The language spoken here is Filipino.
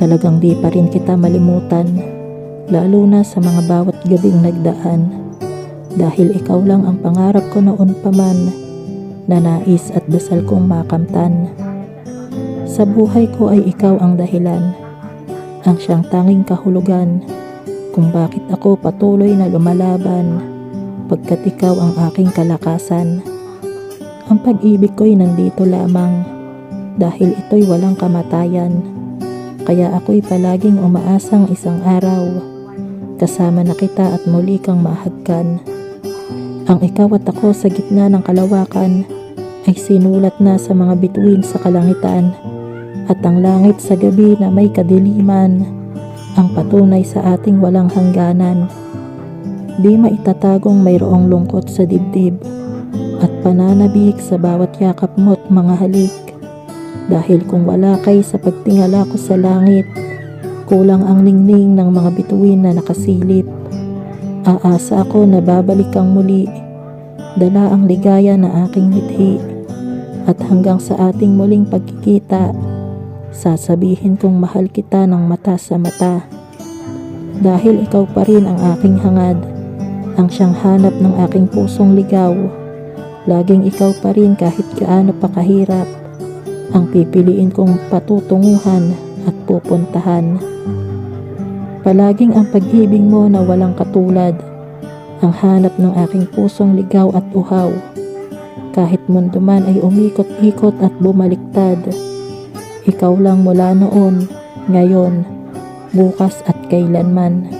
Talagang di pa rin kita malimutan, lalo na sa mga bawat gabing nagdaan. Dahil ikaw lang ang pangarap ko noon pa man, na nais at dasal kong makamtan. Sa buhay ko ay ikaw ang dahilan, ang siyang tanging kahulugan, kung bakit ako patuloy na lumalaban, pagkat ikaw ang aking kalakasan. Ang pag-ibig ko'y nandito lamang, dahil ito'y walang kamatayan. Kaya ako'y palaging umaasang isang araw, kasama na kita at muli kang mahagkan. Ang ikaw at ako sa gitna ng kalawakan ay sinulat na sa mga bituin sa kalangitan at ang langit sa gabi na may kadiliman ang patunay sa ating walang hangganan. Di maitatagong mayroong lungkot sa dibdib at pananabik sa bawat yakap mo't mga halik. Dahil kung wala kay sa pagtingala ko sa langit, kulang ang ningning ng mga bituin na nakasilip. Aasa ako na babalik kang muli, dala ang ligaya na aking mithi. At hanggang sa ating muling pagkikita, sasabihin kong mahal kita ng mata sa mata. Dahil ikaw pa rin ang aking hangad, ang siyang hanap ng aking pusong ligaw. Laging ikaw pa rin kahit gaano pa kahirap, ang pipiliin kong patutunguhan at pupuntahan. Palaging ang pag-ibig mo na walang katulad, ang hanap ng aking pusong ligaw at uhaw. Kahit mundo man ay umikot-ikot at bumaliktad, ikaw lang mula noon, ngayon, bukas at kailanman.